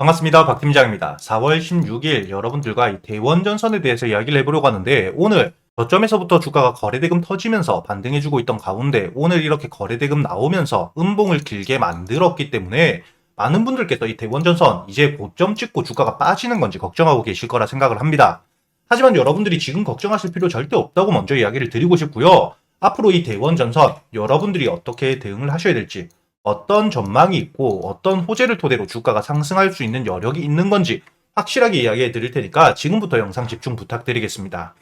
반갑습니다. 박 팀장입니다. 4월 16일 여러분들과 이 대원전선에 대해서 이야기를 해보려고 하는데 오늘 저점에서부터 주가가 거래대금 터지면서 반등해주고 있던 가운데 오늘 이렇게 거래대금 나오면서 음봉을 길게 만들었기 때문에 많은 분들께서 이 대원전선 이제 고점 찍고 주가가 빠지는 건지 걱정하고 계실 거라 생각을 합니다. 하지만 여러분들이 지금 걱정하실 필요 절대 없다고 먼저 이야기를 드리고 싶고요. 앞으로 이 대원 전선 여러분들이 어떻게 대응을 하셔야 될지 어떤 전망이 있고 어떤 호재를 토대로 주가가 상승할 수 있는 여력이 있는 건지 확실하게 이야기해 드릴 테니까 지금부터 영상 집중 부탁드리겠습니다.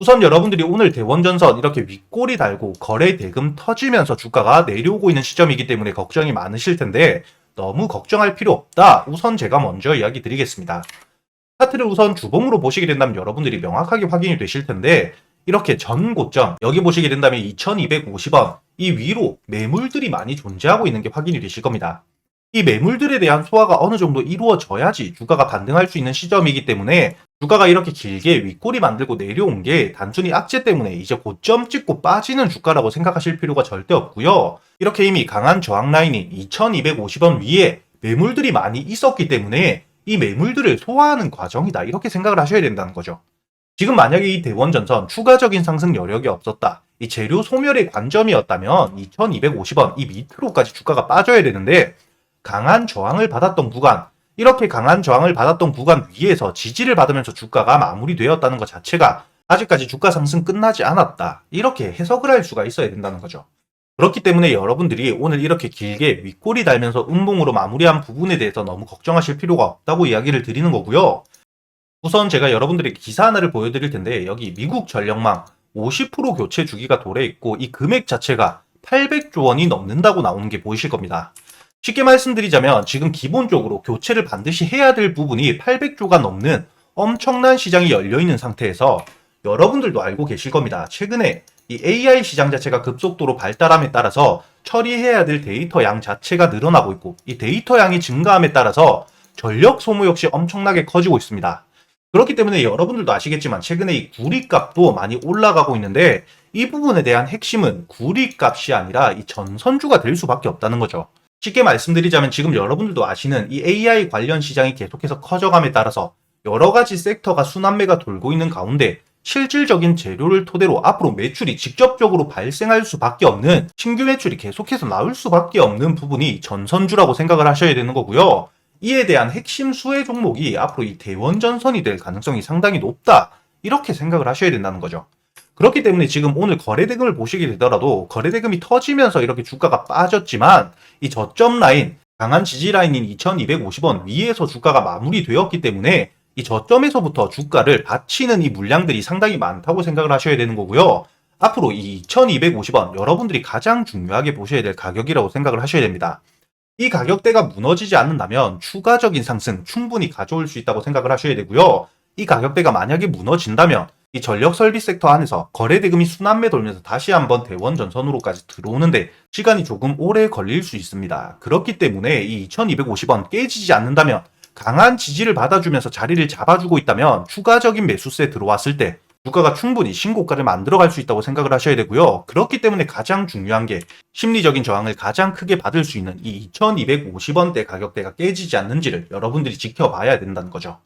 우선 여러분들이 오늘 대원전선 이렇게 윗골이 달고 거래 대금 터지면서 주가가 내려오고 있는 시점이기 때문에 걱정이 많으실 텐데 너무 걱정할 필요 없다. 우선 제가 먼저 이야기 드리겠습니다. 차트를 우선 주봉으로 보시게 된다면 여러분들이 명확하게 확인이 되실 텐데 이렇게 전 고점 여기 보시게 된다면 2250원 이 위로 매물들이 많이 존재하고 있는 게 확인이 되실 겁니다. 이 매물들에 대한 소화가 어느 정도 이루어져야지 주가가 반등할 수 있는 시점이기 때문에 주가가 이렇게 길게 윗골이 만들고 내려온 게 단순히 악재 때문에 이제 고점 찍고 빠지는 주가라고 생각하실 필요가 절대 없고요. 이렇게 이미 강한 저항 라인이 2250원 위에 매물들이 많이 있었기 때문에 이 매물들을 소화하는 과정이다. 이렇게 생각을 하셔야 된다는 거죠. 지금 만약에 이 대원전선 추가적인 상승 여력이 없었다. 이 재료 소멸의 관점이었다면 2250원 이 밑으로까지 주가가 빠져야 되는데 강한 저항을 받았던 구간 이렇게 강한 저항을 받았던 구간 위에서 지지를 받으면서 주가가 마무리되었다는 것 자체가 아직까지 주가 상승 끝나지 않았다. 이렇게 해석을 할 수가 있어야 된다는 거죠. 그렇기 때문에 여러분들이 오늘 이렇게 길게 윗골이 달면서 음봉으로 마무리한 부분에 대해서 너무 걱정하실 필요가 없다고 이야기를 드리는 거고요. 우선 제가 여러분들에게 기사 하나를 보여드릴 텐데 여기 미국 전력망 50% 교체 주기가 도래 있고 이 금액 자체가 800조 원이 넘는다고 나오는 게 보이실 겁니다. 쉽게 말씀드리자면 지금 기본적으로 교체를 반드시 해야 될 부분이 800조가 넘는 엄청난 시장이 열려 있는 상태에서 여러분들도 알고 계실 겁니다. 최근에 이 AI 시장 자체가 급속도로 발달함에 따라서 처리해야 될 데이터 양 자체가 늘어나고 있고 이 데이터 양이 증가함에 따라서 전력 소모 역시 엄청나게 커지고 있습니다. 그렇기 때문에 여러분들도 아시겠지만 최근에 이 구리값도 많이 올라가고 있는데 이 부분에 대한 핵심은 구리값이 아니라 이 전선주가 될 수밖에 없다는 거죠. 쉽게 말씀드리자면 지금 여러분들도 아시는 이 AI 관련 시장이 계속해서 커져감에 따라서 여러 가지 섹터가 순환매가 돌고 있는 가운데 실질적인 재료를 토대로 앞으로 매출이 직접적으로 발생할 수밖에 없는 신규 매출이 계속해서 나올 수밖에 없는 부분이 전선주라고 생각을 하셔야 되는 거고요. 이에 대한 핵심 수혜 종목이 앞으로 이 대원전선이 될 가능성이 상당히 높다. 이렇게 생각을 하셔야 된다는 거죠. 그렇기 때문에 지금 오늘 거래대금을 보시게 되더라도 거래대금이 터지면서 이렇게 주가가 빠졌지만 이 저점 라인, 강한 지지 라인인 2250원 위에서 주가가 마무리되었기 때문에 이 저점에서부터 주가를 받치는 이 물량들이 상당히 많다고 생각을 하셔야 되는 거고요. 앞으로 이 2250원 여러분들이 가장 중요하게 보셔야 될 가격이라고 생각을 하셔야 됩니다. 이 가격대가 무너지지 않는다면 추가적인 상승 충분히 가져올 수 있다고 생각을 하셔야 되고요. 이 가격대가 만약에 무너진다면 이 전력 설비 섹터 안에서 거래 대금이 순환매 돌면서 다시 한번 대원 전선으로까지 들어오는데 시간이 조금 오래 걸릴 수 있습니다. 그렇기 때문에 이 2250원 깨지지 않는다면 강한 지지를 받아주면서 자리를 잡아주고 있다면 추가적인 매수세 들어왔을 때 주가가 충분히 신고가를 만들어갈 수 있다고 생각을 하셔야 되고요. 그렇기 때문에 가장 중요한 게 심리적인 저항을 가장 크게 받을 수 있는 이 2250원대 가격대가 깨지지 않는지를 여러분들이 지켜봐야 된다는 거죠.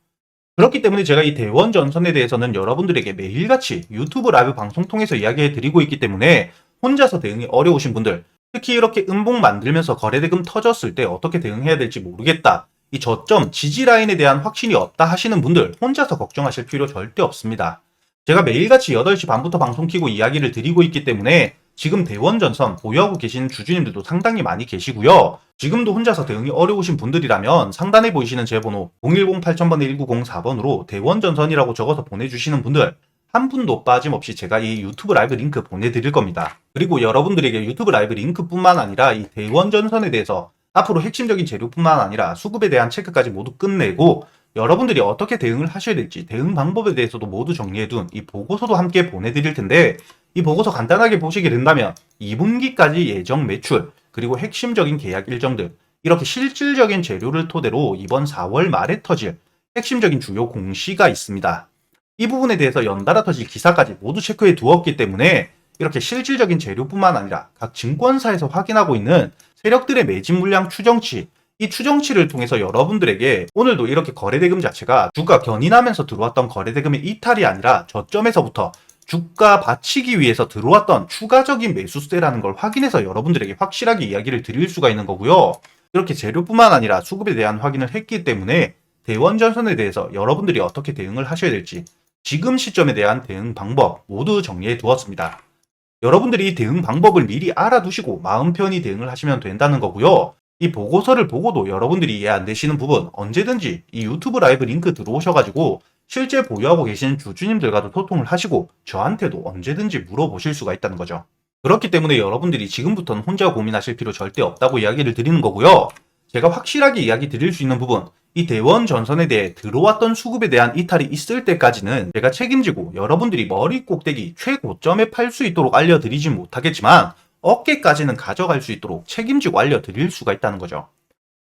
그렇기 때문에 제가 이 대원 전선에 대해서는 여러분들에게 매일같이 유튜브 라이브 방송 통해서 이야기해 드리고 있기 때문에 혼자서 대응이 어려우신 분들, 특히 이렇게 음봉 만들면서 거래대금 터졌을 때 어떻게 대응해야 될지 모르겠다. 이 저점 지지 라인에 대한 확신이 없다 하시는 분들 혼자서 걱정하실 필요 절대 없습니다. 제가 매일같이 8시 반부터 방송 키고 이야기를 드리고 있기 때문에 지금 대원전선 보유하고 계신 주주님들도 상당히 많이 계시고요. 지금도 혼자서 대응이 어려우신 분들이라면 상단에 보이시는 제 번호 010-8000번에 1904번으로 대원전선이라고 적어서 보내주시는 분들 한 분도 빠짐없이 제가 이 유튜브 라이브 링크 보내드릴 겁니다. 그리고 여러분들에게 유튜브 라이브 링크뿐만 아니라 이 대원전선에 대해서 앞으로 핵심적인 재료뿐만 아니라 수급에 대한 체크까지 모두 끝내고 여러분들이 어떻게 대응을 하셔야 될지 대응 방법에 대해서도 모두 정리해둔 이 보고서도 함께 보내드릴 텐데 이 보고서 간단하게 보시게 된다면 2분기까지 예정 매출 그리고 핵심적인 계약 일정들 이렇게 실질적인 재료를 토대로 이번 4월 말에 터질 핵심적인 주요 공시가 있습니다. 이 부분에 대해서 연달아 터질 기사까지 모두 체크해 두었기 때문에 이렇게 실질적인 재료뿐만 아니라 각 증권사에서 확인하고 있는 세력들의 매진 물량 추정치 이 추정치를 통해서 여러분들에게 오늘도 이렇게 거래대금 자체가 주가 견인하면서 들어왔던 거래대금의 이탈이 아니라 저점에서부터 주가 받치기 위해서 들어왔던 추가적인 매수세라는 걸 확인해서 여러분들에게 확실하게 이야기를 드릴 수가 있는 거고요. 이렇게 재료뿐만 아니라 수급에 대한 확인을 했기 때문에 대원전선에 대해서 여러분들이 어떻게 대응을 하셔야 될지 지금 시점에 대한 대응 방법 모두 정리해 두었습니다. 여러분들이 대응 방법을 미리 알아두시고 마음 편히 대응을 하시면 된다는 거고요. 이 보고서를 보고도 여러분들이 이해 안 되시는 부분 언제든지 이 유튜브 라이브 링크 들어오셔가지고 실제 보유하고 계신 주주님들과도 소통을 하시고 저한테도 언제든지 물어보실 수가 있다는 거죠. 그렇기 때문에 여러분들이 지금부터는 혼자 고민하실 필요 절대 없다고 이야기를 드리는 거고요. 제가 확실하게 이야기 드릴 수 있는 부분, 이 대원 전선에 대해 들어왔던 수급에 대한 이탈이 있을 때까지는 제가 책임지고 여러분들이 머리 꼭대기 최고점에 팔 수 있도록 알려드리진 못하겠지만 어깨까지는 가져갈 수 있도록 책임지고 알려드릴 수가 있다는 거죠.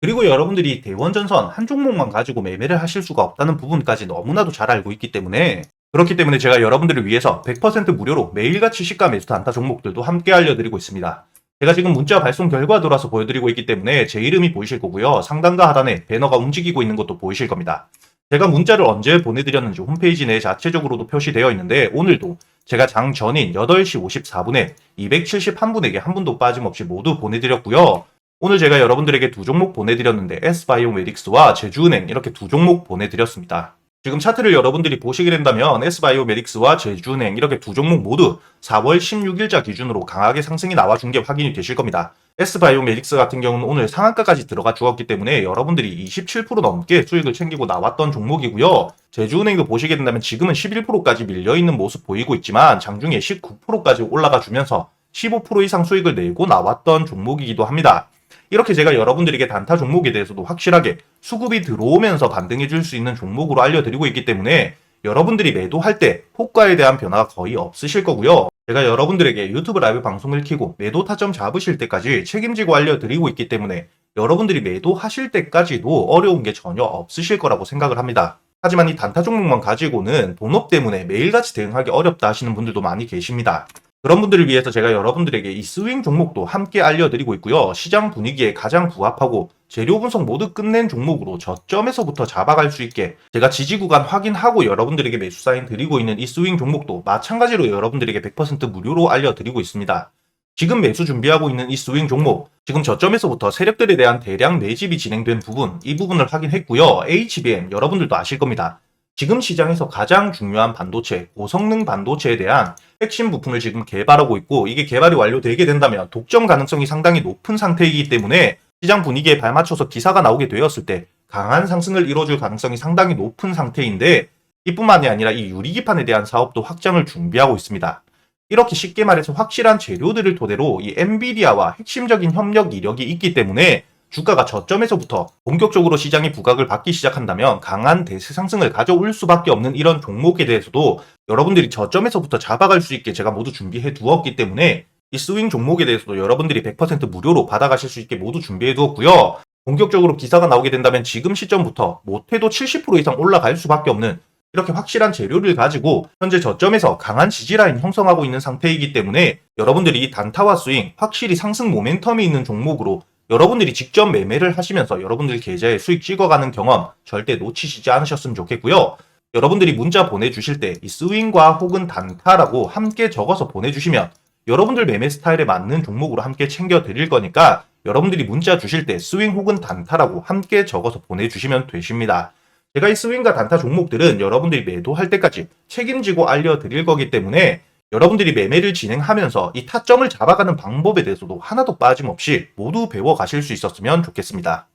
그리고 여러분들이 대원전선 한 종목만 가지고 매매를 하실 수가 없다는 부분까지 너무나도 잘 알고 있기 때문에 그렇기 때문에 제가 여러분들을 위해서 100% 무료로 매일같이 시가 매수 단타 종목들도 함께 알려드리고 있습니다. 제가 지금 문자 발송 결과 들어와서 보여드리고 있기 때문에 제 이름이 보이실 거고요. 상단과 하단에 배너가 움직이고 있는 것도 보이실 겁니다. 제가 문자를 언제 보내드렸는지 홈페이지 내 자체적으로도 표시되어 있는데 오늘도 제가 장 전인 8시 54분에 271분에게 한 분도 빠짐없이 모두 보내드렸고요. 오늘 제가 여러분들에게 두 종목 보내드렸는데 S바이오메딕스와 제주은행 이렇게 두 종목 보내드렸습니다. 지금 차트를 여러분들이 보시게 된다면 S바이오메딕스와 제주은행 이렇게 두 종목 모두 4월 16일자 기준으로 강하게 상승이 나와준 게 확인이 되실 겁니다. S바이오메딕스 같은 경우는 오늘 상한가까지 들어가 주었기 때문에 여러분들이 27% 넘게 수익을 챙기고 나왔던 종목이고요. 제주은행도 보시게 된다면 지금은 11%까지 밀려있는 모습 보이고 있지만 장중에 19%까지 올라가 주면서 15% 이상 수익을 내고 나왔던 종목이기도 합니다. 이렇게 제가 여러분들에게 단타 종목에 대해서도 확실하게 수급이 들어오면서 반등해 줄 수 있는 종목으로 알려드리고 있기 때문에 여러분들이 매도할 때 호가에 대한 변화가 거의 없으실 거고요. 제가 여러분들에게 유튜브 라이브 방송을 켜고 매도 타점 잡으실 때까지 책임지고 알려드리고 있기 때문에 여러분들이 매도하실 때까지도 어려운 게 전혀 없으실 거라고 생각을 합니다. 하지만 이 단타 종목만 가지고는 본업 때문에 매일같이 대응하기 어렵다 하시는 분들도 많이 계십니다. 그런 분들을 위해서 제가 여러분들에게 이 스윙 종목도 함께 알려드리고 있고요. 시장 분위기에 가장 부합하고 재료 분석 모두 끝낸 종목으로 저점에서부터 잡아갈 수 있게 제가 지지 구간 확인하고 여러분들에게 매수 사인 드리고 있는 이 스윙 종목도 마찬가지로 여러분들에게 100% 무료로 알려드리고 있습니다. 지금 매수 준비하고 있는 이 스윙 종목, 지금 저점에서부터 세력들에 대한 대량 매집이 진행된 부분, 이 부분을 확인했고요. HBM 여러분들도 아실 겁니다. 지금 시장에서 가장 중요한 반도체, 고성능 반도체에 대한 핵심 부품을 지금 개발하고 있고 이게 개발이 완료되게 된다면 독점 가능성이 상당히 높은 상태이기 때문에 시장 분위기에 발맞춰서 기사가 나오게 되었을 때 강한 상승을 이뤄줄 가능성이 상당히 높은 상태인데 이뿐만이 아니라 이 유리기판에 대한 사업도 확장을 준비하고 있습니다. 이렇게 쉽게 말해서 확실한 재료들을 토대로 이 엔비디아와 핵심적인 협력 이력이 있기 때문에 주가가 저점에서부터 본격적으로 시장이 부각을 받기 시작한다면 강한 대세 상승을 가져올 수밖에 없는 이런 종목에 대해서도 여러분들이 저점에서부터 잡아갈 수 있게 제가 모두 준비해 두었기 때문에 이 스윙 종목에 대해서도 여러분들이 100% 무료로 받아가실 수 있게 모두 준비해 두었고요. 본격적으로 기사가 나오게 된다면 지금 시점부터 못해도 70% 이상 올라갈 수밖에 없는 이렇게 확실한 재료를 가지고 현재 저점에서 강한 지지라인 형성하고 있는 상태이기 때문에 여러분들이 단타와 스윙 확실히 상승 모멘텀이 있는 종목으로 여러분들이 직접 매매를 하시면서 여러분들 계좌에 수익 찍어가는 경험 절대 놓치시지 않으셨으면 좋겠고요. 여러분들이 문자 보내주실 때 이 스윙과 혹은 단타라고 함께 적어서 보내주시면 여러분들 매매 스타일에 맞는 종목으로 함께 챙겨 드릴 거니까 여러분들이 문자 주실 때 스윙 혹은 단타라고 함께 적어서 보내주시면 되십니다. 제가 이 스윙과 단타 종목들은 여러분들이 매도할 때까지 책임지고 알려드릴 거기 때문에 여러분들이 매매를 진행하면서 이 타점을 잡아가는 방법에 대해서도 하나도 빠짐없이 모두 배워 가실 수 있었으면 좋겠습니다.